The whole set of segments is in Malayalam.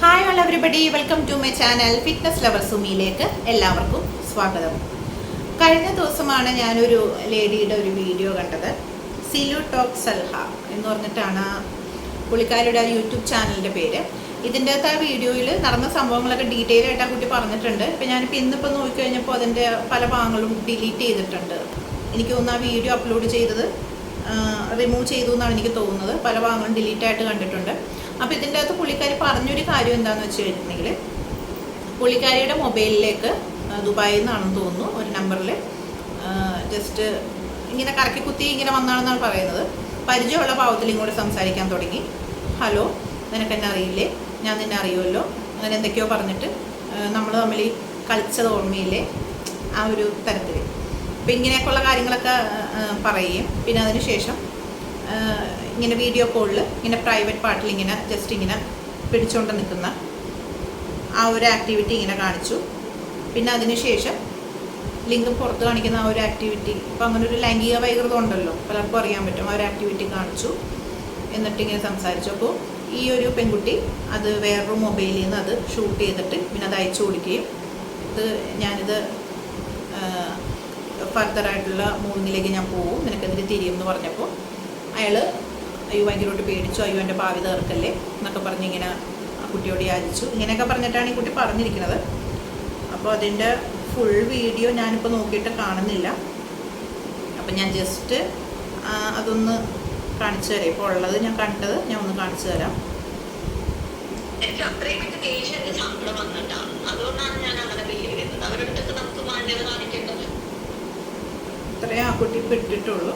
Hi all everybody welcome to my channel fitness lover സുമിയിലേക്ക് എല്ലാവർക്കും സ്വാഗതം. കഴിഞ്ഞ ദിവസമാണ് ഞാനൊരു ലേഡിയുടെ ഒരു വീഡിയോ കണ്ടത്. സിലു ടോക് സൽഹ എന്ന് പറഞ്ഞിട്ടാണ് ആ യൂട്യൂബ് ചാനലിന്റെ പേര്. ഇതിന്റെ അകത്ത് ആ വീഡിയോയിൽ നടന്ന സംഭവങ്ങളൊക്കെ ഡീറ്റെയിൽ ആയിട്ട് ആ കുട്ടി പറഞ്ഞിട്ടുണ്ട്. ഇപ്പം ഞാനിപ്പോൾ ഇന്നിപ്പോൾ നോക്കിക്കഴിഞ്ഞപ്പോൾ അതിന്റെ പല ഭാഗങ്ങളും ഡിലീറ്റ് ചെയ്തിട്ടുണ്ട്. എനിക്ക് തോന്നുന്നു ആ വീഡിയോ അപ്ലോഡ് ചെയ്തത് റിമൂവ് ചെയ്തു എന്നാണ് എനിക്ക് തോന്നുന്നത്. പല ഭാഗങ്ങളും ഡിലീറ്റ് ആയിട്ട് കണ്ടിട്ടുണ്ട്. അപ്പോൾ ഇതിന്റെ അകത്ത് പുള്ളിക്കാരി പറഞ്ഞൊരു കാര്യം എന്താണെന്ന് വെച്ച് കഴിഞ്ഞിട്ടുണ്ടെങ്കിൽ പുള്ളിക്കാരിയുടെ മൊബൈലിലേക്ക് ദുബായിൽ നിന്നാണെന്ന് തോന്നുന്നു ഒരു നമ്പറിൽ ജസ്റ്റ് ഇങ്ങനെ കറക്കി കുത്തി ഇങ്ങനെ വന്നാണെന്നാണ് പറയുന്നത്. പരിചയമുള്ള പാവത്തിൽ ഇങ്ങോട്ട് സംസാരിക്കാൻ തുടങ്ങി. ഹലോ നിനക്ക് എന്നെ അറിയില്ലേ? ഞാൻ നിന്നെ അറിയുമല്ലോ? അങ്ങനെ എന്തൊക്കെയോ പറഞ്ഞിട്ട് നമ്മൾ തമ്മിൽ കളിച്ചത് ഓർമ്മയില്ലേ? ആ ഒരു തരത്തിൽ അപ്പം ഇങ്ങനെയൊക്കെയുള്ള കാര്യങ്ങളൊക്കെ പറയുകയും പിന്നെ അതിന് ശേഷം ആ, ഇങ്ങനെ വീഡിയോ കോളിൽ ഇങ്ങനെ പ്രൈവറ്റ് പാർട്ടിൽ ഇങ്ങനെ ജസ്റ്റ് ഇങ്ങനെ പിടിച്ചുകൊണ്ട് നിൽക്കുന്ന ആ ഒരു ആക്ടിവിറ്റി ഇങ്ങനെ കാണിച്ചു. പിന്നെ അതിനുശേഷം ലിങ്ക് പുറത്ത് കാണിക്കുന്ന ആ ഒരു ആക്ടിവിറ്റി ഇപ്പം അങ്ങനെ ഒരു ലൈംഗിക വൈകൃതം ഉണ്ടല്ലോ പലർക്കും അറിയാൻ പറ്റും. ആ ഒരു ആക്ടിവിറ്റി കാണിച്ചു. എന്നിട്ട് ഇങ്ങനെ സംസാരിച്ചു. അപ്പോൾ ഈ ഒരു പെൺകുട്ടി അത് വേറൊരു മൊബൈലിൽ നിന്ന് അത് ഷൂട്ട് ചെയ്തിട്ട് പിന്നെ അത് അയച്ചു കൊടുക്കുകയും ഇത് ഞാനിത് ഫർദറായിട്ടുള്ള മൂന്നിലേക്ക് ഞാൻ പോകും. നിനക്കെതിരെ തിരിയും എന്ന് പറഞ്ഞപ്പോൾ അയാൾ അയ്യോ ഭയങ്കരമായിട്ട് പേടിച്ചു. അയ്യോ എന്റെ ഭാവി തീർക്കല്ലേ എന്നൊക്കെ പറഞ്ഞ് ഇങ്ങനെ ആ കുട്ടിയോട് യാചിച്ചു. ഇങ്ങനെയൊക്കെ പറഞ്ഞിട്ടാണ് ഈ കുട്ടി പറഞ്ഞിരിക്കുന്നത്. അപ്പോൾ അതിന്റെ ഫുൾ വീഡിയോ ഞാനിപ്പോൾ നോക്കിയിട്ട് കാണുന്നില്ല. അപ്പം ഞാൻ ജസ്റ്റ് അതൊന്ന് കാണിച്ചു തരാം. ഇപ്പോൾ ഉള്ളത് ഞാൻ കണ്ടത് ഞാൻ ഒന്ന് കാണിച്ചു തരാം. എനിക്ക് അത്രയും എനിക്ക് ദേഷ്യം അതുകൊണ്ടാണ് ഞാൻ അങ്ങനെ ബിഹേവ് ചെയ്യുന്നത്. അവരുടെ അടുത്തൊക്കെ നമുക്ക് മാന്യത കാണിക്കേണ്ടത്. ഇത്രയും ആ കുട്ടി ഇപ്പം ഇട്ടിട്ടുള്ളൂ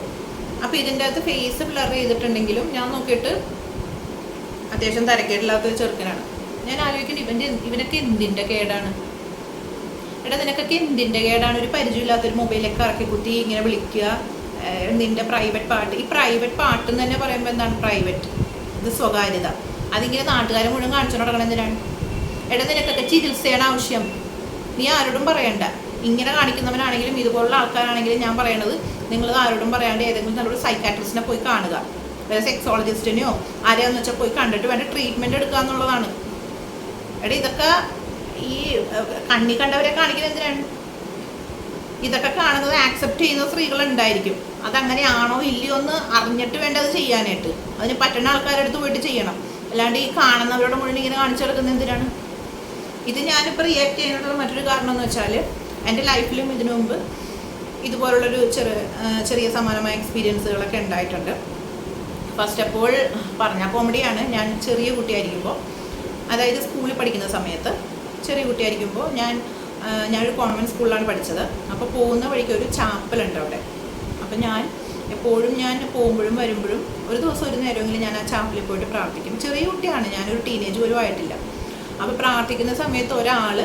അപ്പോൾ ഇതിന്റെ അകത്ത് ഫേസ് ബ്ലർ ചെയ്തിട്ടുണ്ടെങ്കിലും ഞാൻ നോക്കിയിട്ട് അത്യാവശ്യം തരക്കേടില്ലാത്ത ഒരു ചെറുക്കനാണ്. ഞാൻ ആലോചിക്കുന്നത് ഇവന്റെ ഇവനൊക്കെ എന്തിന്റെ കേടാണ്? എടാ നിനക്കൊക്കെ എന്തിന്റെ കേടാണ്? ഒരു പരിചയമില്ലാത്തൊരു മൊബൈലൊക്കെ ഇറക്കി കുത്തി ഇങ്ങനെ വിളിക്കുക നിന്റെ പ്രൈവറ്റ് പാട്ട് ഈ പ്രൈവറ്റ് പാട്ട് എന്ന് തന്നെ പറയുമ്പോൾ എന്താണ് പ്രൈവറ്റ് ഇത് സ്വകാര്യത. അതിങ്ങനെ നാട്ടുകാരെ മുഴുവൻ കാണിച്ചു നടക്കണം എന്തിനാണ്? എടാ നിനക്കൊക്കെ ചികിത്സയാണ് ആവശ്യം. നീ ആരോടും പറയണ്ട. ഇങ്ങനെ കാണിക്കുന്നവനാണെങ്കിലും ഇതുപോലുള്ള ആൾക്കാരാണെങ്കിലും ഞാൻ പറയണത് നിങ്ങൾ ആരോടും പറയാണ്ട് ഏതെങ്കിലും നല്ലൊരു സൈക്കാട്രിസ്റ്റിനെ പോയി കാണുക. അതായത് സെക്സോളജിസ്റ്റിനെയോ ആരെയാന്ന് വെച്ചാൽ പോയി കണ്ടിട്ട് വേണ്ട ട്രീറ്റ്മെന്റ് എടുക്കുക എന്നുള്ളതാണ്. എടാ ഇതൊക്കെ ഈ കണ്ണി കണ്ടവരെ കാണിക്കുന്നത് എന്തിനാണ്? ഇതൊക്കെ കാണുന്നത് ആക്സെപ്റ്റ് ചെയ്യുന്ന സ്ത്രീകളുണ്ടായിരിക്കും. അതങ്ങനെയാണോ ഇല്ലയോ എന്ന് അറിഞ്ഞിട്ട് വേണ്ടത് ചെയ്യാനായിട്ട്. അതിന് പറ്റുന്ന ആൾക്കാരെടുത്ത് പോയിട്ട് ചെയ്യണം. അല്ലാണ്ട് ഈ കാണുന്നവരുടെ മുഴുവൻ ഇങ്ങനെ കാണിച്ചു കൊടുക്കുന്നത് എന്തിനാണ്? ഇത് ഞാനിപ്പോൾ റിയാക്ട് ചെയ്യാനുള്ള മറ്റൊരു കാരണം എന്ന് വെച്ചാൽ എന്റെ ലൈഫിലും ഇതിനു മുമ്പ് ഇതുപോലുള്ളൊരു ചെറിയ ചെറിയ സമാനമായ എക്സ്പീരിയൻസുകളൊക്കെ ഉണ്ടായിട്ടുണ്ട്. ഫസ്റ്റ് അപ്പോൾ പറഞ്ഞ കോമഡിയാണ് ഞാൻ ചെറിയ കുട്ടിയായിരിക്കുമ്പോൾ അതായത് സ്കൂളിൽ പഠിക്കുന്ന സമയത്ത് ചെറിയ കുട്ടിയായിരിക്കുമ്പോൾ ഞാൻ ഞാനൊരു കോൺവെന്റ് സ്കൂളിലാണ് പഠിച്ചത്. അപ്പോൾ പോകുന്ന വഴിക്ക് ഒരു ചാപ്പലുണ്ട് അവിടെ. അപ്പോൾ ഞാൻ എപ്പോഴും ഞാൻ പോകുമ്പോഴും വരുമ്പോഴും ഒരു ദിവസം ഒരു നേരമെങ്കിലും ഞാൻ ആ ചാപ്പലിൽ പോയിട്ട് പ്രാർത്ഥിക്കും. ചെറിയ കുട്ടിയാണ്. ഞാനൊരു ടീനേജ് പോലും ആയിട്ടില്ല. അപ്പോൾ പ്രാർത്ഥിക്കുന്ന സമയത്ത് ഒരാൾ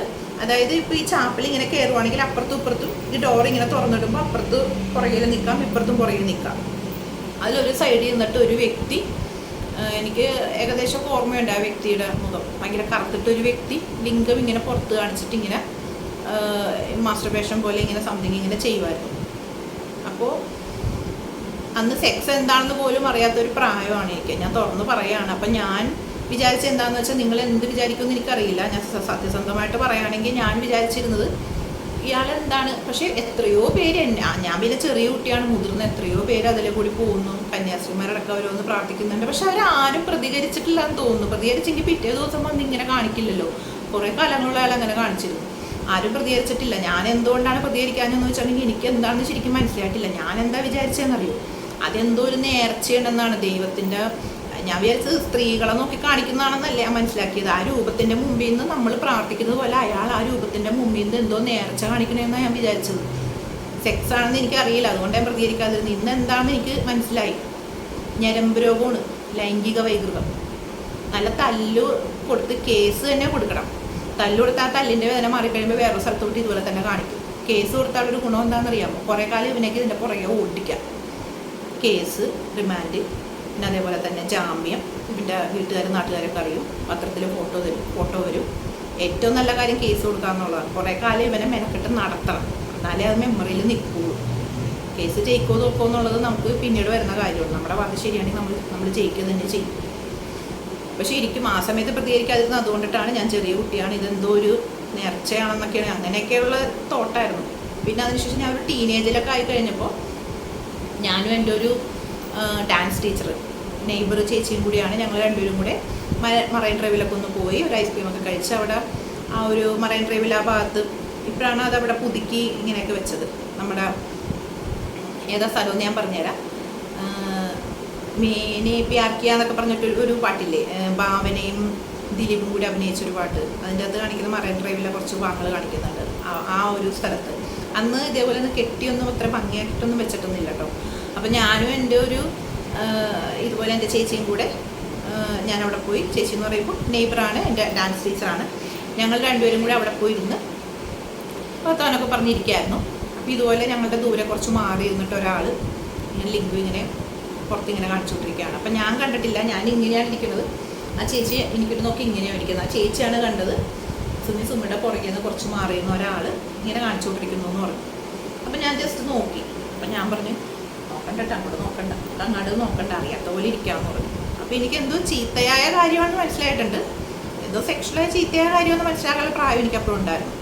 അതായത് ഇപ്പോൾ ഈ ചാപ്പിൽ ഇങ്ങനെ കയറുവാണെങ്കിൽ അപ്പുറത്തും ഇപ്പുറത്തും ഈ ഡോർ ഇങ്ങനെ തുറന്നിടുമ്പോൾ അപ്പുറത്ത് പുറകിൽ നിൽക്കാം ഇപ്പുറത്തും പുറകിൽ നിൽക്കാം. അതിലൊരു സൈഡിൽ നിന്നിട്ട് ഒരു വ്യക്തി എനിക്ക് ഏകദേശം ഓർമ്മയുണ്ട് ആ വ്യക്തിയുടെ മുഖം. ഭയങ്കര കറുത്തിട്ട് ഒരു വ്യക്തി ലിംഗം ഇങ്ങനെ പുറത്ത് കാണിച്ചിട്ട് ഇങ്ങനെ മാസ്റ്റർബേഷൻ പോലെ ഇങ്ങനെ സംതിങ് ഇങ്ങനെ ചെയ്യുമായിരുന്നു അപ്പോൾ അന്ന് സെക്സ് എന്താണെന്ന് പോലും അറിയാത്തൊരു പ്രായമാണ് എനിക്ക്. ഞാൻ തുറന്ന് പറയുകയാണ് അപ്പം ഞാൻ വിചാരിച്ച എന്താണെന്ന് വെച്ചാൽ നിങ്ങൾ എന്ത് വിചാരിക്കുമെന്ന് എനിക്കറിയില്ല. ഞാൻ സത്യസന്ധമായിട്ട് പറയുകയാണെങ്കിൽ ഞാൻ വിചാരിച്ചിരുന്നത് ഇയാൾ എന്താണ് പക്ഷേ എത്രയോ പേര് ഞാൻ പിന്നെ ചെറിയ കുട്ടിയാണ് മുതിർന്ന എത്രയോ പേര് അതിലെ കൂടി പോകുന്നു. കന്യാസ്ത്രീമാരടക്കം ഓരോന്ന് പ്രാർത്ഥിക്കുന്നുണ്ട്. പക്ഷെ അവരാരും പ്രതികരിച്ചിട്ടില്ല എന്ന് തോന്നുന്നു. പ്രതികരിച്ചെങ്കിൽ പിറ്റേ ദിവസം വന്ന് ഇങ്ങനെ കാണിക്കില്ലല്ലോ. കുറേ കാലങ്ങളുള്ള അയാൾ അങ്ങനെ കാണിച്ചിരുന്നു. ആരും പ്രതികരിച്ചിട്ടില്ല. ഞാൻ എന്തുകൊണ്ടാണ് പ്രതികരിക്കാനെന്ന് വെച്ചിട്ടുണ്ടെങ്കിൽ എനിക്ക് എന്താണെന്ന് ശരിക്കും മനസ്സിലായിട്ടില്ല. ഞാൻ എന്താ വിചാരിച്ചതെന്നറിയോ അതെന്തോ ഒരു നേർച്ചയുണ്ടെന്നാണ് ദൈവത്തിന്റെ ഞാൻ വിചാരിച്ചത് സ്ത്രീകളെ നോക്കി കാണിക്കുന്നതാണെന്നല്ല ഞാൻ മനസ്സിലാക്കിയത്. ആ രൂപത്തിന്റെ മുമ്പിൽ നിന്ന് നമ്മൾ പ്രാർത്ഥിക്കുന്നത് പോലെ അയാൾ ആ രൂപത്തിന്റെ മുമ്പിൽ നിന്ന് എന്തോ നേർച്ച കാണിക്കണമെന്നാണ് ഞാൻ വിചാരിച്ചത്. സെക്സ് ആണെന്ന് എനിക്കറിയില്ല. അതുകൊണ്ട് ഞാൻ പ്രതികരിക്കാതിരുന്നു ഇന്ന് എന്താണെന്ന് എനിക്ക് മനസ്സിലായി. ഞരമ്പ് രോഗമാണ്. ലൈംഗിക വൈകൃതം. നല്ല തല്ലു കൊടുത്ത് കേസ് തന്നെ കൊടുക്കണം. തല്ലു കൊടുത്താൽ ആ തല്ലിന്റെ വേദന മാറിക്കഴിയുമ്പോൾ വേറെ സ്ഥലത്തോട്ട് ഇതുപോലെ തന്നെ കാണിക്കും. കേസ് കൊടുത്താൽ ഒരു ഗുണം എന്താണെന്നറിയാമോ? കുറേ കാലം ഇവനേക്ക് ഇതിന്റെ പുറകെ ഓടിക്കാം. കേസ് റിമാൻഡ് പിന്നെ അതേപോലെ തന്നെ ജാമ്യം. ഇവന്റെ വീട്ടുകാരും നാട്ടുകാരൊക്കെ അറിയും പത്രത്തിൽ ഫോട്ടോ തരും ഫോട്ടോ വരും. ഏറ്റവും നല്ല കാര്യം കേസ് കൊടുക്കുക എന്നുള്ളതാണ്. കുറേ കാലം ഇവനെ മെനക്കെട്ട് നടത്തണം. എന്നാലേ അത് മെമ്മറിയിൽ നിൽക്കുകയുള്ളൂ കേസ് ജയിക്കോ തോക്കോ എന്നുള്ളത് നമുക്ക് പിന്നീട് വരുന്ന കാര്യമാണ്. നമ്മുടെ വാദം ശരിയാണെങ്കിൽ നമ്മൾ നമ്മൾ ജയിക്കുക തന്നെ ചെയ്യും. പക്ഷേ ശരിക്കും ആ സമയത്ത് പ്രതികരിക്കാതിരുന്നത് അതുകൊണ്ടിട്ടാണ് ഞാൻ ചെറിയ കുട്ടിയാണ്. ഇതെന്തോ ഒരു നേർച്ചയാണെന്നൊക്കെയാണ്. അങ്ങനെയൊക്കെയുള്ള തോട്ടായിരുന്നു. പിന്നെ അതിനുശേഷം ഞാൻ ഒരു ടീനേജിലൊക്കെ ആയി കഴിഞ്ഞപ്പോൾ ഞാനും എന്റെ ഒരു ഡാൻസ് ടീച്ചർ നെയ്ബർ ചേച്ചിയും കൂടിയാണ് ഞങ്ങൾ രണ്ടുപേരും കൂടെ. മറൈൻ ഡ്രൈവിലൊക്കെ ഒന്ന് പോയി ഒരു ഐസ്ക്രീമൊക്കെ കഴിച്ച് അവിടെ ആ ഒരു മറൈൻ ഡ്രൈവിൽ ആ ഭാഗത്ത് ഇപ്പോഴാണ് അത് അവിടെ പുതുക്കി ഇങ്ങനെയൊക്കെ വെച്ചത്. നമ്മുടെ ഏതാ സ്ഥലമെന്ന് ഞാൻ പറഞ്ഞുതരാം. ആഹ് പി പ്യാർക്കിയ എന്നൊക്കെ പറഞ്ഞിട്ട് ഒരു- പാട്ടില്ലേ? ഭാവനയും ദിലീപും കൂടി അഭിനയിച്ച ഒരു പാട്ട്. അതിന്റെ അകത്ത് കാണിക്കുന്ന മറൈൻ ഡ്രൈവിലെ കുറച്ച് ഭാഗങ്ങൾ കാണിക്കുന്നുണ്ട്. ആ ഒരു സ്ഥലത്ത്. അന്ന് ഇതേപോലെ ഒന്ന് കെട്ടിയൊന്നും അത്ര ഭംഗിയായിട്ടൊന്നും വെച്ചിട്ടൊന്നുമില്ല കേട്ടോ. അപ്പം ഞാനും എന്റെ ഒരു ഇതുപോലെ എന്റെ ചേച്ചിയും കൂടെ ഞാൻ അവിടെ പോയി. ചേച്ചി എന്ന് പറയുമ്പോൾ നെയ്ബറാണ് എന്റെ ഡാൻസ് ടീച്ചറാണ്. ഞങ്ങൾ രണ്ടുപേരും കൂടെ അവിടെ പോയി ഇരുന്ന് വർത്തമാനമൊക്കെ പറഞ്ഞിരിക്കുകയായിരുന്നു അപ്പോൾ ഇതുപോലെ ഞങ്ങളുടെ ദൂരെ കുറച്ച് മാറി ഇരുന്നിട്ട് ഒരാൾ ഇങ്ങനെ ലിങ്ക് ഇങ്ങനെ പുറത്തിങ്ങനെ കാണിച്ചുകൊണ്ടിരിക്കുകയാണ്. അപ്പം ഞാൻ കണ്ടിട്ടില്ല ഞാൻ ഇങ്ങനെയാണ് ഇരിക്കുന്നത്. ആ ചേച്ചി എനിക്കൊരു നോക്കി ഇങ്ങനെയാണ് ഇരിക്കുന്നത്. ആ ചേച്ചിയാണ് കണ്ടത്. സുമി സുമിയുടെ പുറകിൽ നിന്ന് കുറച്ച് മാറിയിരുന്ന ഒരാൾ ഇങ്ങനെ കാണിച്ചുകൊണ്ടിരിക്കുന്നു എന്ന് പറഞ്ഞു. അപ്പം ഞാൻ ജസ്റ്റ് നോക്കി. അപ്പം ഞാൻ പറഞ്ഞു നോക്കണ്ട അങ്ങോട്ട് നോക്കണ്ട. അങ്ങോട്ട് നോക്കണ്ട അറിയാത്ത പോലെ ഇരിക്കാമെന്ന് പറഞ്ഞു. അപ്പം എനിക്ക് എന്തോ ചീത്തയായ കാര്യമാണ് മനസ്സിലായിട്ടുണ്ട്. എന്തോ സെക്ഷലായ ചീത്തയായ കാര്യമെന്ന് മനസ്സിലാക്കാനുള്ള പ്രായം എനിക്ക് അപ്പോഴും ഉണ്ടായിരുന്നു.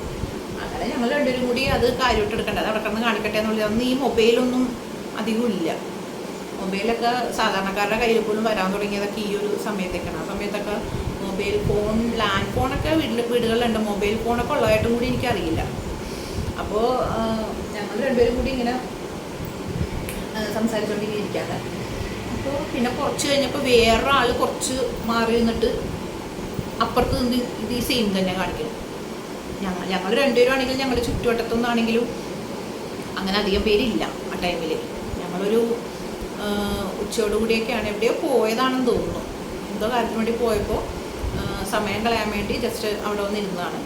അങ്ങനെ ഞങ്ങൾ രണ്ടുപേരും കൂടി അത് കാര്യമായിട്ട് എടുക്കണ്ട അത് അവിടെ കിടന്ന് കാണിക്കട്ടെ എന്നുള്ളത് അന്ന് ഈ മൊബൈലൊന്നും അധികം ഇല്ല. മൊബൈലൊക്കെ സാധാരണക്കാരുടെ കയ്യിൽ പോലും വരാൻ തുടങ്ങിയതൊക്കെ ഈ ഒരു സമയത്തേക്കാണ്. ആ സമയത്തൊക്കെ മൊബൈൽ ഫോൺ ലാൻഡ് ഫോണൊക്കെ വീട്ടിൽ വീടുകളിലുണ്ട്. മൊബൈൽ ഫോണൊക്കെ ഉള്ളതായിട്ടും കൂടി എനിക്കറിയില്ല. അപ്പോൾ ഞങ്ങൾ രണ്ടുപേരും കൂടി ഇങ്ങനെ സംസാരിച്ചുകൊണ്ടിങ്ങനെ അപ്പോൾ പിന്നെ കുറച്ച് കഴിഞ്ഞപ്പോൾ വേറൊരാൾ കുറച്ച് മാറി നിന്നിട്ട് അപ്പുറത്ത് നിന്ന് ഇത് ഈ സെയിം തന്നെ കാണിക്കുന്നു. ഞങ്ങൾ ഞങ്ങൾ രണ്ടുപേരും ആണെങ്കിലും ഞങ്ങളുടെ ചുറ്റുവട്ടത്തുനിന്നാണെങ്കിലും അങ്ങനെ അധികം പേരില്ല ആ ടൈമിൽ ഞങ്ങളൊരു ഉച്ചയോടുകൂടിയൊക്കെയാണ് എവിടെയോ പോയതാണെന്ന് തോന്നുന്നു. എന്തോ കാര്യത്തിന് വേണ്ടി പോയപ്പോൾ സമയം കളയാൻ വേണ്ടി ജസ്റ്റ് അവിടെ വന്നിരുന്നതാണ്.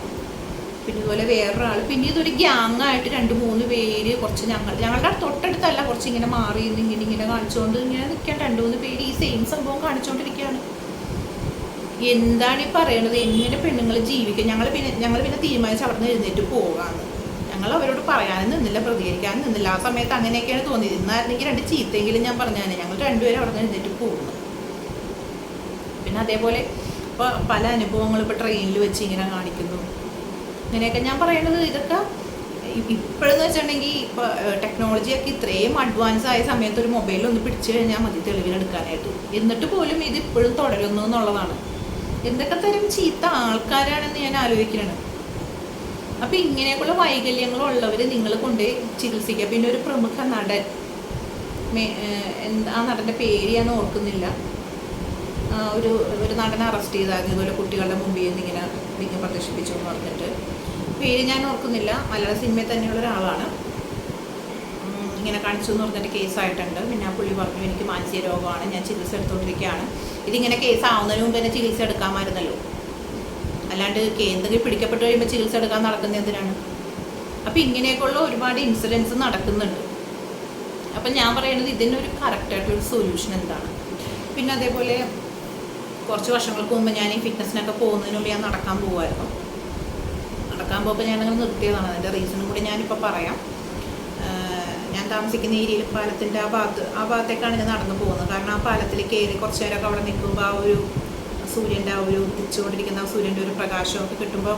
പിന്നെ ഇതുപോലെ വേറൊരാൾ പിന്നെ ഇതൊരു ഗ്യാങ് ആയിട്ട് രണ്ട് മൂന്ന് പേര് കുറച്ച് ഞങ്ങൾ ഞങ്ങളുടെ തൊട്ടടുത്തല്ല കുറച്ച് ഇങ്ങനെ മാറി ഇങ്ങനെ ഇങ്ങനെ കാണിച്ചുകൊണ്ട് ഇങ്ങനെ നിൽക്കാൻ രണ്ട് മൂന്ന് പേര് ഈ സെയിം സംഭവം കാണിച്ചുകൊണ്ടിരിക്കുകയാണ് എന്താണ് ഈ പറയണത്? എങ്ങനെ പെണ്ണുങ്ങൾ ജീവിക്കുക ഞങ്ങൾ പിന്നെ ഞങ്ങൾ പിന്നെ തീരുമാനിച്ച് അവിടെ നിന്ന് എഴുന്നേറ്റ് പോകാമെന്ന് ഞങ്ങൾ അവരോട് പറയാനും നിന്നില്ല പ്രതികരിക്കാനും നിന്നില്ല. ആ സമയത്ത് അങ്ങനെയൊക്കെയാണ് തോന്നിയത്. ഇന്നായിരുന്നെങ്കിൽ രണ്ട് ചീത്തെങ്കിലും ഞാൻ പറഞ്ഞാൽ ഞങ്ങൾ രണ്ടുപേരും അവിടെ നിന്ന് എഴുന്നേറ്റ് പോകുന്നു. പിന്നെ അതേപോലെ ഇപ്പോൾ പല അനുഭവങ്ങളും ഇപ്പോൾ ട്രെയിനിൽ വെച്ച് ഇങ്ങനെ കാണിക്കുന്നു. ഇങ്ങനെയൊക്കെ ഞാൻ പറയുന്നത് ഇതൊക്കെ ഇപ്പോഴെന്ന് വെച്ചിട്ടുണ്ടെങ്കിൽ ഇപ്പോൾ ടെക്നോളജിയൊക്കെ ഇത്രയും അഡ്വാൻസ് ആയ സമയത്ത് ഒരു മൊബൈൽ ഒന്ന് പിടിച്ചു കഴിഞ്ഞാൽ മതി തെളിവിലെടുക്കാനായിട്ട് എന്നിട്ട് പോലും ഇത് ഇപ്പോഴും തുടരുന്നു എന്നുള്ളതാണ്. എന്തൊക്കെ തരം ചീത്ത ആൾക്കാരാണെന്ന് ഞാൻ ആലോചിക്കുന്നത് അപ്പം ഇങ്ങനെയൊക്കെയുള്ള വൈകല്യങ്ങളുള്ളവർ നിങ്ങൾ കൊണ്ട് ചികിത്സിക്കുക പിന്നെ ഒരു പ്രമുഖ നടൻ ആ നടന്റെ പേര് ഞാൻ ഓർക്കുന്നില്ല. ഒരു ഒരു നടനെ അറസ്റ്റ് ചെയ്തായിരുന്നു. ഇതുപോലെ കുട്ടികളുടെ മുമ്പിൽ നിന്ന് ഇങ്ങനെ ലിംഗം പ്രദർശിപ്പിച്ചു എന്ന് പറഞ്ഞിട്ട്. പേര് ഞാൻ ഓർക്കുന്നില്ല. മലയാള സിനിമയിൽ തന്നെയുള്ള ഒരാളാണ്. ഇങ്ങനെ കാണിച്ചു എന്ന് പറഞ്ഞിട്ട് കേസായിട്ടുണ്ട്. പിന്നെ ആ പുള്ളി പറഞ്ഞു എനിക്ക് മാനസിക രോഗമാണ്. ഞാൻ ചികിത്സ എടുത്തുകൊണ്ടിരിക്കുകയാണ് ഇതിങ്ങനെ കേസ് ആവുന്നതിന് മുമ്പ് തന്നെ ചികിത്സ എടുക്കാമായിരുന്നല്ലോ. അല്ലാണ്ട് എന്തെങ്കിലും പിടിക്കപ്പെട്ട് കഴിയുമ്പോൾ ചികിത്സ എടുക്കാൻ നടക്കുന്ന എന്തിനാണ്? അപ്പം ഇങ്ങനെയൊക്കെയുള്ള ഒരുപാട് ഇൻസിഡൻസ് നടക്കുന്നുണ്ട്. അപ്പം ഞാൻ പറയുന്നത് ഇതിനൊരു കറക്റ്റായിട്ടൊരു സൊല്യൂഷൻ എന്താണ്? പിന്നെ അതേപോലെ കുറച്ച് വർഷങ്ങൾക്ക് മുമ്പ് ഞാൻ ഈ ഫിറ്റ്നസ്സിനൊക്കെ പോകുന്നതിന് മുമ്പ് ഞാൻ നടക്കാൻ പോകുമായിരുന്നു. നടക്കാൻ പോകുമ്പോൾ ഞാനങ്ങനെ നിർത്തിയതാണ്. അതിന്റെ റീസണും കൂടി ഞാനിപ്പോൾ പറയാം. ഞാൻ താമസിക്കുന്ന ഏരിയയിൽ പാലത്തിന്റെ ആ ഭാഗത്ത് ആ ഭാഗത്തേക്കാണ് ഞാൻ നടന്നു പോകുന്നത്. കാരണം ആ പാലത്തിൽ കയറി കുറച്ച് നേരമൊക്കെ അവിടെ നിൽക്കുമ്പോൾ ആ ഒരു സൂര്യന്റെ ആ ഒരു ഉദിച്ചുകൊണ്ടിരിക്കുന്ന ആ സൂര്യന്റെ ഒരു പ്രകാശമൊക്കെ കിട്ടുമ്പോൾ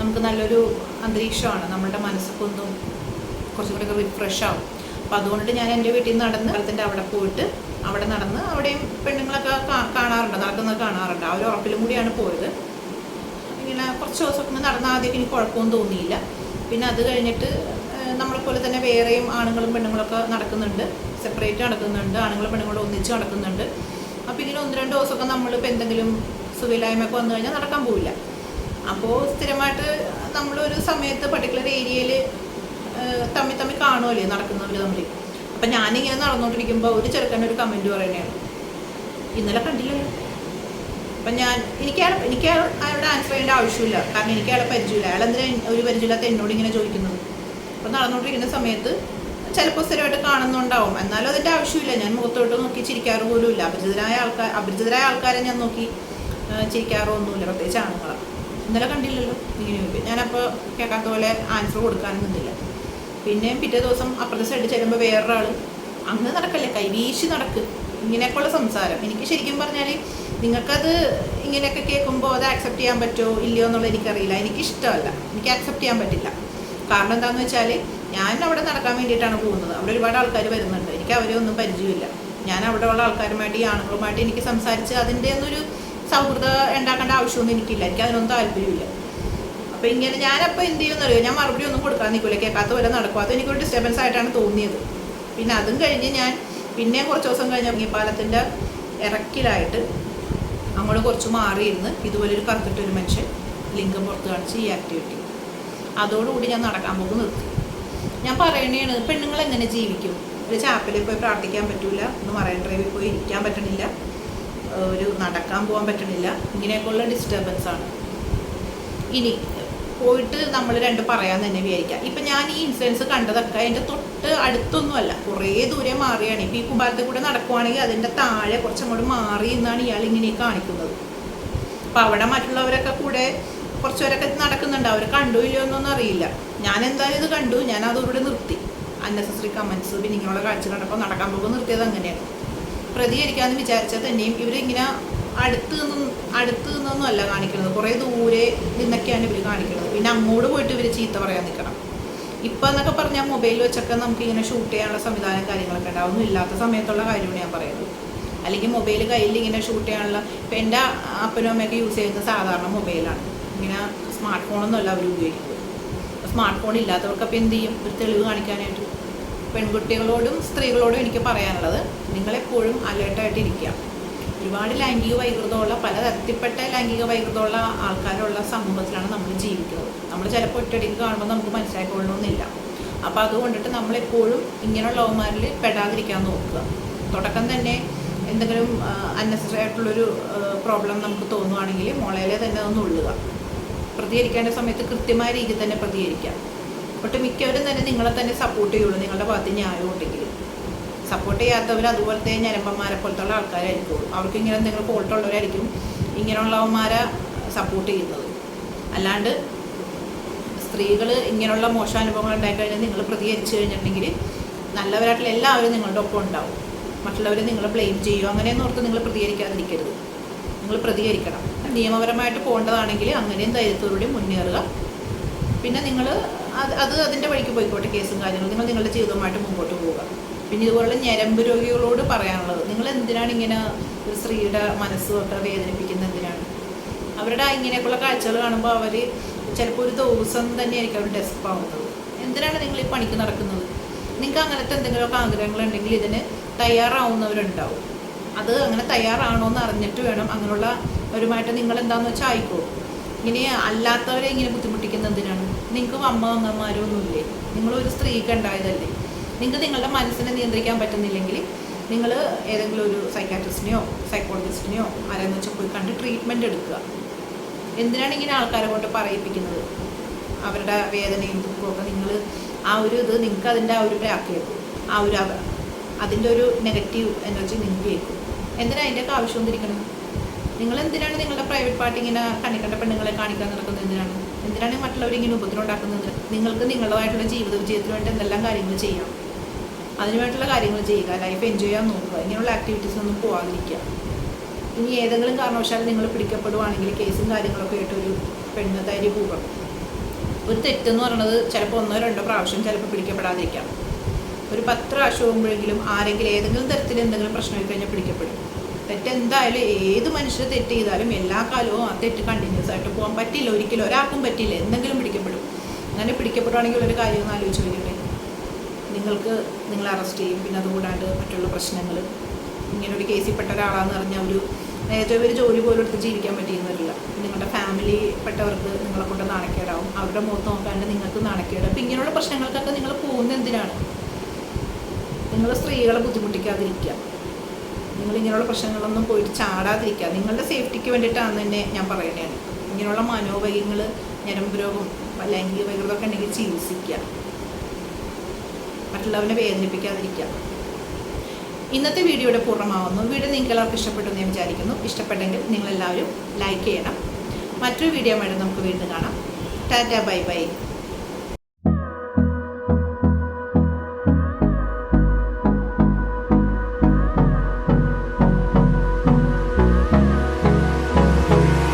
നമുക്ക് നല്ലൊരു അന്തരീക്ഷമാണ്. നമ്മുടെ മനസ്സൊക്കെ ഒന്നും കുറച്ചും കൂടെയൊക്കെ റിഫ്രഷ് ആവും. അപ്പം അതുകൊണ്ട് ഞാൻ എന്റെ വീട്ടിൽ നിന്ന് നടന്ന് സ്ഥലത്തിന്റെ അവിടെ പോയിട്ട് അവിടെ നടന്ന് അവിടെയും പെണ്ണുങ്ങളൊക്കെ കാണാറുണ്ട് നടക്കുന്നത് കാണാറുണ്ട്. ആ ഒരു ഉറപ്പിലും കൂടിയാണ് പോയത്. ഇങ്ങനെ കുറച്ച് ദിവസമൊക്കെ നടന്ന ആദ്യം എനിക്ക് കുഴപ്പമൊന്നും തോന്നിയില്ല. പിന്നെ അത് കഴിഞ്ഞിട്ട് നമ്മളെപ്പോലെ നമ്മളെ പോലെ തന്നെ വേറെയും ആണുങ്ങളും പെണ്ണുങ്ങളൊക്കെ നടക്കുന്നുണ്ട്. സെപ്പറേറ്റ് നടക്കുന്നുണ്ട്. ആണുങ്ങളും പെണ്ണുങ്ങളും ഒന്നിച്ച് നടക്കുന്നുണ്ട്. അപ്പോൾ ഇങ്ങനെ ഒന്ന് രണ്ട് ദിവസമൊക്കെ നമ്മളിപ്പോൾ എന്തെങ്കിലും സുഖമില്ലായ്മയൊക്കെ വന്നു കഴിഞ്ഞാൽ നടക്കാൻ പോവില്ല. അപ്പോൾ സ്ഥിരമായിട്ട് നമ്മളൊരു സമയത്ത് പർട്ടിക്കുലർ ഏരിയയിൽ തമ്മിൽ തമ്മിൽ കാണുമല്ലേ നടക്കുന്നവർ തമ്മിൽ അപ്പം ഞാനിങ്ങനെ നടന്നുകൊണ്ടിരിക്കുമ്പോൾ ഒരു ചെറുക്കൻ ഒരു കമന്റ് പറയണേ ഇന്നലെ കണ്ടില്ലേ അപ്പം ഞാൻ എനിക്ക് അയാൾ എനിക്ക് അയാളുടെ ആൻസർ ചെയ്യേണ്ട ആവശ്യമില്ല. കാരണം എനിക്ക് അയാളെ പരിചയമില്ല. അയാൾ എന്തിനാ ഒരു പരിചയമില്ലാത്ത എന്നോട് ഇങ്ങനെ ചോദിക്കുന്നത്? അപ്പം നടന്നുകൊണ്ടിരിക്കുന്ന സമയത്ത് ചിലപ്പോൾ സ്ഥിരമായിട്ട് കാണുന്നുണ്ടാവും. എന്നാലും അതിന്റെ ആവശ്യമില്ല. ഞാൻ മുഖത്തോട്ട് നോക്കി ചിരിക്കാറ് പോലും ഇല്ല. അപരിചിതരായ ആൾക്കാർ അപരിചിതരായ ആൾക്കാരെ ഞാൻ നോക്കി ചിരിക്കാറൊന്നുമില്ല പ്രത്യേകിച്ച് ആണുങ്ങളാണ് ഇന്നലെ കണ്ടില്ലല്ലോ. ഇങ്ങനെ ഞാനപ്പോൾ കേൾക്കാത്ത പോലെ ആൻസർ കൊടുക്കാനൊന്നും നിന്നില്ല. പിന്നെ പിറ്റേ ദിവസം അപ്പുറത്തെ സൈഡിൽ ചെല്ലുമ്പോൾ വേറൊരാൾ അങ്ങ് നടക്കല്ലേ? കൈവീശി നടക്ക്. ഇങ്ങനെയൊക്കെയുള്ള സംസാരം. എനിക്ക് ശരിക്കും പറഞ്ഞാൽ നിങ്ങൾക്കത് ഇങ്ങനെയൊക്കെ കേൾക്കുമ്പോൾ അത് ആക്സെപ്റ്റ് ചെയ്യാൻ പറ്റുമോ ഇല്ലയോ എന്നുള്ളത് എനിക്കറിയില്ല. എനിക്കിഷ്ടമല്ല. എനിക്ക് ആക്സെപ്റ്റ് ചെയ്യാൻ പറ്റില്ല. കാരണം എന്താണെന്ന് വെച്ചാൽ ഞാൻ അവിടെ നടക്കാൻ വേണ്ടിയിട്ടാണ് പോകുന്നത്. അവിടെ ഒരുപാട് ആൾക്കാർ വരുന്നുണ്ട്. എനിക്ക് അവരെ ഒന്നും പരിചയമില്ല. ഞാൻ അവിടെ ഉള്ള ആൾക്കാരുമായിട്ട് ഈ ആണുങ്ങളുമായിട്ട് എനിക്ക് സംസാരിച്ച് അതിന്റെ ഒന്നൊരു സൗഹൃദം ഉണ്ടാക്കേണ്ട ആവശ്യമൊന്നും എനിക്കില്ല. എനിക്ക് അതിനൊന്നും താല്പര്യമില്ല. അപ്പൊ ഇങ്ങനെ ഞാനപ്പോൾ എന്ത് അറിയോ? ഞാൻ മറുപടി ഒന്നും കൊടുക്കാൻ നിൽക്കില്ല കേൾക്കാത്ത പോലെ നടക്കും. അത് എനിക്കൊരു ഡിസ്റ്റർബൻസ് ആയിട്ടാണ് തോന്നിയത്. പിന്നെ അതും കഴിഞ്ഞ് ഞാൻ പിന്നെ കുറച്ച് ദിവസം കഴിഞ്ഞ പാലത്തിന്റെ ഇറക്കിലായിട്ട് അങ്ങോട്ട് കുറച്ച് മാറിയിരുന്ന് ഇതുപോലെ ഒരു കറുത്തിട്ടൊരു മനുഷ്യൻ ലിംഗം പുറത്ത് കാണിച്ച് ഈ ആക്ടിവിറ്റി അതോടുകൂടി ഞാൻ നടക്കാൻ പോകും നിർത്തി ഞാൻ പറയണേണ് പെണ്ണുങ്ങൾ എങ്ങനെ ജീവിക്കും? ഒരു ചാപ്പലിൽ പോയി പ്രാർത്ഥിക്കാൻ പറ്റൂല? ഒന്ന് മറൈൻ ഡ്രൈവിൽ പോയി ഇരിക്കാൻ പറ്റണില്ല? ഒരു നടക്കാൻ പോകാൻ പറ്റണില്ല? ഇങ്ങനെയൊക്കെയുള്ള ഡിസ്റ്റർബൻസ് ആണ്. ഇനി പോയിട്ട് നമ്മൾ രണ്ട് പറയാൻ തന്നെ വിചാരിക്കാം. ഇപ്പം ഞാൻ ഈ ഇൻസിഡൻസ് കണ്ടതൊക്കെ അതിന്റെ തൊട്ട് അടുത്തൊന്നുമല്ല. കുറേ ദൂരെ മാറിയാണ്. ഇപ്പം ഈ കുമ്പാലത്തിൽ കൂടെ നടക്കുവാണെങ്കിൽ അതിന്റെ താഴെ കുറച്ചങ്ങോട്ട് മാറി എന്നാണ് ഇയാൾ ഇങ്ങനെ കാണിക്കുന്നത്. അപ്പം അവിടെ മറ്റുള്ളവരൊക്കെ കൂടെ കുറച്ചുപേരൊക്കെ നടക്കുന്നുണ്ട്. അവർ കണ്ടു ഇല്ലയോ എന്നൊന്നും അറിയില്ല. ഞാൻ എന്തായാലും ഇത് കണ്ടു. ഞാൻ അതോടെ നിർത്തി. അന്നസസറി കമൻസ് പിന്നെ ഇങ്ങനെയുള്ള കാഴ്ച കണ്ടപ്പോൾ നടക്കാൻ പോകുമ്പോൾ നിർത്തിയത് അങ്ങനെയാണ്. പ്രതികരിക്കാമെന്ന് വിചാരിച്ചാൽ തന്നെയും ഇവരിങ്ങനെ അടുത്ത് നിന്നും അടുത്ത് നിന്നൊന്നും അല്ല കാണിക്കുന്നത് കുറേ ദൂരെ നിന്നൊക്കെയാണ് ഇവർ കാണിക്കുന്നത് പിന്നെ അങ്ങോട്ട് പോയിട്ട് ഇവർ ചീത്ത പറയാൻ നിൽക്കണം ഇപ്പം എന്നൊക്കെ പറഞ്ഞാൽ മൊബൈൽ വെച്ചൊക്കെ നമുക്ക് ഇങ്ങനെ ഷൂട്ട് ചെയ്യാനുള്ള സംവിധാനം കാര്യങ്ങളൊക്കെ ഉണ്ട്. അതൊന്നും ഇല്ലാത്ത സമയത്തുള്ള കാര്യമാണ് ഞാൻ പറയുന്നത്. അല്ലെങ്കിൽ മൊബൈൽ കയ്യിൽ ഇങ്ങനെ ഷൂട്ട് ചെയ്യാനുള്ള ഇപ്പം എന്റെ അപ്പനും അമ്മയൊക്കെ യൂസ് ചെയ്യുന്നത് സാധാരണ മൊബൈലാണ് ഇങ്ങനെ സ്മാർട്ട് ഫോണൊന്നുമല്ല അവർ ഉപയോഗിക്കുന്നത്. സ്മാർട്ട് ഫോൺ ഇല്ലാത്തവർക്ക് അപ്പോൾ എന്ത് ചെയ്യും? ഒരു തെളിവ് കാണിക്കാനായിട്ട്. പെൺകുട്ടികളോടും സ്ത്രീകളോടും എനിക്ക് പറയാനുള്ളത് നിങ്ങളെപ്പോഴും അലേർട്ടായിട്ട് ഇരിക്കുക. ഒരുപാട് ലൈംഗിക വൈകൃതമുള്ള പല തരത്തിൽപ്പെട്ട ലൈംഗിക വൈകൃതമുള്ള ആൾക്കാരുള്ള സമൂഹത്തിലാണ് നമ്മൾ ജീവിക്കുന്നത്. നമ്മൾ ചിലപ്പോൾ ഒറ്റയടിക്ക് കാണുമ്പോൾ നമുക്ക് മനസ്സിലാക്കൊള്ളണമെന്നില്ല അപ്പോൾ അതുകൊണ്ടിട്ട് നമ്മളെപ്പോഴും ഇങ്ങനെയുള്ളവന്മാരിൽ പെടാതിരിക്കാൻ നോക്കുക. തുടക്കം തന്നെ എന്തെങ്കിലും അന്നസറി ആയിട്ടുള്ളൊരു പ്രോബ്ലം നമുക്ക് തോന്നുവാണെങ്കിൽ മുളയിലെ തന്നെ ഒന്ന് ഉള്ളുക. പ്രതികരിക്കേണ്ട സമയത്ത് കൃത്യമായ രീതിയിൽ തന്നെ പ്രതികരിക്കാം ഒട്ടുമിക്കവരും തന്നെ നിങ്ങളെ തന്നെ സപ്പോർട്ട് ചെയ്യുള്ളൂ. നിങ്ങളുടെ ഭാഗത്ത് ന്യായം ഉണ്ടെങ്കിൽ. സപ്പോർട്ട് ചെയ്യാത്തവർ അതുപോലത്തെ ഞരമ്പന്മാരെ പോലത്തുള്ള ആൾക്കാരായിരിക്കും. അവർക്ക് ഇങ്ങനെ എന്തെങ്കിലും ഫോൾട്ട് ഉള്ളവരായിരിക്കും ഇങ്ങനെയുള്ളവന്മാരെ സപ്പോർട്ട് ചെയ്യുന്നത്. അല്ലാണ്ട് സ്ത്രീകൾ ഇങ്ങനെയുള്ള മോശാനുഭവങ്ങൾ ഉണ്ടായിക്കഴിഞ്ഞാൽ നിങ്ങൾ പ്രതികരിച്ചു കഴിഞ്ഞിട്ടുണ്ടെങ്കിൽ നല്ലവരായിട്ടുള്ള എല്ലാവരും നിങ്ങളുടെ ഒപ്പം ഉണ്ടാവും. മറ്റുള്ളവരെ നിങ്ങൾ ബ്ലെയിം ചെയ്യുമോ അങ്ങനെയൊന്നും ഓർത്ത് നിങ്ങൾ പ്രതികരിക്കാതിരിക്കരുത്. നിങ്ങൾ പ്രതികരിക്കണം. നിയമപരമായിട്ട് പോകേണ്ടതാണെങ്കിൽ അങ്ങനെയും ധൈര്യത്തോടുകൂടി മുന്നേറുക. പിന്നെ നിങ്ങൾ അത് അത് അതിന്റെ വഴിക്ക് പോയിക്കോട്ടെ കേസും കാര്യങ്ങളും. നിങ്ങൾ നിങ്ങളുടെ ജീവിതവുമായിട്ട് മുമ്പോട്ട് പോവുക. പിന്നെ ഇതുപോലുള്ള ഞരമ്പ് രോഗികളോട് പറയാനുള്ളത്. നിങ്ങൾ എന്തിനാണ് ഇങ്ങനെ ഒരു സ്ത്രീയുടെ മനസ്സ് മനസ്സുമൊക്കെ വേദനിപ്പിക്കുന്നത് എന്തിനാണ്? അവരുടെ ഇങ്ങനെയൊക്കെയുള്ള കാഴ്ചകൾ കാണുമ്പോൾ അവർ ചിലപ്പോൾ ഒരു ദിവസം തന്നെയായിരിക്കും അവർ ഡെസ്ക് ആവുന്നത്. എന്തിനാണ് നിങ്ങൾ ഈ പണിക്ക് നടക്കുന്നത്? നിങ്ങൾക്ക് അങ്ങനത്തെ എന്തെങ്കിലുമൊക്കെ ആഗ്രഹങ്ങളുണ്ടെങ്കിൽ ഇതിന് തയ്യാറാവുന്നവരുണ്ടാവും. അത് അങ്ങനെ തയ്യാറാണോ എന്ന് അറിഞ്ഞിട്ട് വേണം അങ്ങനെയുള്ള ഒരുമായിട്ട് നിങ്ങൾ എന്താണെന്ന് വെച്ചാൽ ആയിക്കോ ഇങ്ങനെ അല്ലാത്തവരെ ഇങ്ങനെ ബുദ്ധിമുട്ടിക്കുന്ന എന്തിനാണ്? നിങ്ങൾക്ക് അമ്മ അമ്മമാരോ ഒന്നുമില്ലേ? നിങ്ങളൊരു സ്ത്രീക്ക് ഉണ്ടായതല്ലേ? നിങ്ങൾക്ക് നിങ്ങളുടെ മനസ്സിനെ നിയന്ത്രിക്കാൻ പറ്റുന്നില്ലെങ്കിൽ നിങ്ങൾ ഏതെങ്കിലും ഒരു സൈക്കാട്രിസ്റ്റിനെയോ സൈക്കോളജിസ്റ്റിനെയോ ആരെന്ന് വെച്ചാൽ പോയി കണ്ട് ട്രീറ്റ്മെന്റ് എടുക്കുക. എന്തിനാണ് ഇങ്ങനെ ആൾക്കാരെ കൊണ്ട് പറയിപ്പിക്കുന്നത്? അവരുടെ വേദനയും ദുഃഖമൊക്കെ നിങ്ങൾ ആ ഒരു ഇത് നിങ്ങൾക്ക് അതിന്റെ ആ ഒരു ആക്കിയേക്കും ആ ഒരു അതിന്റെ ഒരു നെഗറ്റീവ് എനർജി നിങ്ങൾക്ക് കേൾക്കും എന്തിനാണ് അതിന്റെയൊക്കെ ആവശ്യം വന്നിരിക്കണം നിങ്ങൾ എന്തിനാണ് നിങ്ങളുടെ പ്രൈവറ്റ് പാർട്ടി ഇങ്ങനെ കണ്ണിക്കണ്ട പെണ്ണുങ്ങളെ കാണിക്കാൻ നടക്കുന്നത് എന്തിനാണ്? എന്തിനാണ് മറ്റുള്ളവരിങ്ങനെ ഉപദ്രവം ഉണ്ടാക്കുന്നത്? നിങ്ങൾക്ക് നിങ്ങളുമായിട്ടുള്ള ജീവിത വിജയത്തിന് വേണ്ടി എന്തെല്ലാം കാര്യങ്ങൾ ചെയ്യാം? അതിനുവേണ്ടിയുള്ള കാര്യങ്ങൾ ചെയ്യുക ലൈഫ് എൻജോയ് ചെയ്യാൻ നോക്കുക ഇങ്ങനെയുള്ള ആക്ടിവിറ്റീസ് ഒന്നും പോകാതിരിക്കുക ഇനി ഏതെങ്കിലും കാരണവശാലും നിങ്ങൾ പിടിക്കപ്പെടുവാണെങ്കിൽ കേസും കാര്യങ്ങളൊക്കെ ആയിട്ട് ഒരു പെണ്ണ് തരി പോകണം ഒരു തെറ്റെന്ന് പറയുന്നത് ചിലപ്പോൾ ഒന്നോ രണ്ടോ പ്രാവശ്യം ചിലപ്പോൾ പിടിക്കപ്പെടാതിരിക്കാം. ഒരു പത്ത് പ്രാവശ്യം ആകുമ്പോഴെങ്കിലും ആരെങ്കിലും ഏതെങ്കിലും തരത്തിൽ എന്തെങ്കിലും പ്രശ്നമായി കഴിഞ്ഞാൽ പിടിക്കപ്പെടും. തെറ്റ് എന്തായാലും ഏത് മനുഷ്യർ തെറ്റ് ചെയ്താലും എല്ലാ കാലവും ആ തെറ്റ് കണ്ടിന്യൂസ് ആയിട്ട് പോകാൻ പറ്റില്ല ഒരിക്കലും ഒരാൾക്കും പറ്റില്ല എന്തെങ്കിലും പിടിക്കപ്പെടും. അങ്ങനെ പിടിക്കപ്പെടുവാണെങ്കിൽ ഒരു കാര്യം ഒന്ന് ആലോചിച്ച് നോക്കട്ടെ നിങ്ങൾക്ക് നിങ്ങൾ അറസ്റ്റ് ചെയ്യും. പിന്നെ അതുകൂടാണ്ട് മറ്റുള്ള പ്രശ്നങ്ങൾ ഇങ്ങനൊരു ഒരു കേസിൽ പെട്ട ഒരാളാന്ന് പറഞ്ഞാൽ ഒരു നേരത്തെ ഒരു ജോലി പോലും എടുത്ത് ജീവിക്കാൻ പറ്റിയെന്നില്ല നിങ്ങളുടെ ഫാമിലി പെട്ടവർക്ക് നിങ്ങളെ കൊണ്ട് നാണക്കേടാവും. അവരുടെ മുഖത്ത് നോക്കാണ്ട് നിങ്ങൾക്ക് നാണക്കേട് അപ്പം ഇങ്ങനെയുള്ള പ്രശ്നങ്ങൾക്കൊക്കെ നിങ്ങൾ പോകുന്ന എന്തിനാണ്? നിങ്ങൾ സ്ത്രീകളെ ബുദ്ധിമുട്ടിക്കാതിരിക്കുക. നിങ്ങൾ ഇങ്ങനെയുള്ള പ്രശ്നങ്ങളൊന്നും പോയിട്ട് ചാടാതിരിക്കുക. നിങ്ങളുടെ സേഫ്റ്റിക്ക് വേണ്ടിയിട്ടാണ് തന്നെ ഞാൻ പറയുന്നതാണ് ഇങ്ങനെയുള്ള മനോവൈകങ്ങൾ ഞരമ്പ് രോഗം ലൈംഗിക വൈകൃതമൊക്കെ ഉണ്ടെങ്കിൽ ചികിത്സിക്കുക. മറ്റുള്ളവരെ വേദനിപ്പിക്കാതിരിക്കുക. ഇന്നത്തെ വീഡിയോയുടെ പൂർണമാവുന്നു. വീഡിയോ നിങ്ങൾക്ക് എല്ലാവർക്കും ഇഷ്ടപ്പെട്ടു എന്ന് ഞാൻ വിചാരിക്കുന്നു. ഇഷ്ടപ്പെട്ടെങ്കിൽ നിങ്ങളെല്ലാവരും ലൈക്ക് ചെയ്യണം. മറ്റൊരു വീഡിയോ വേണ്ടി നമുക്ക് വീണ്ടും കാണാം. Tata bye bye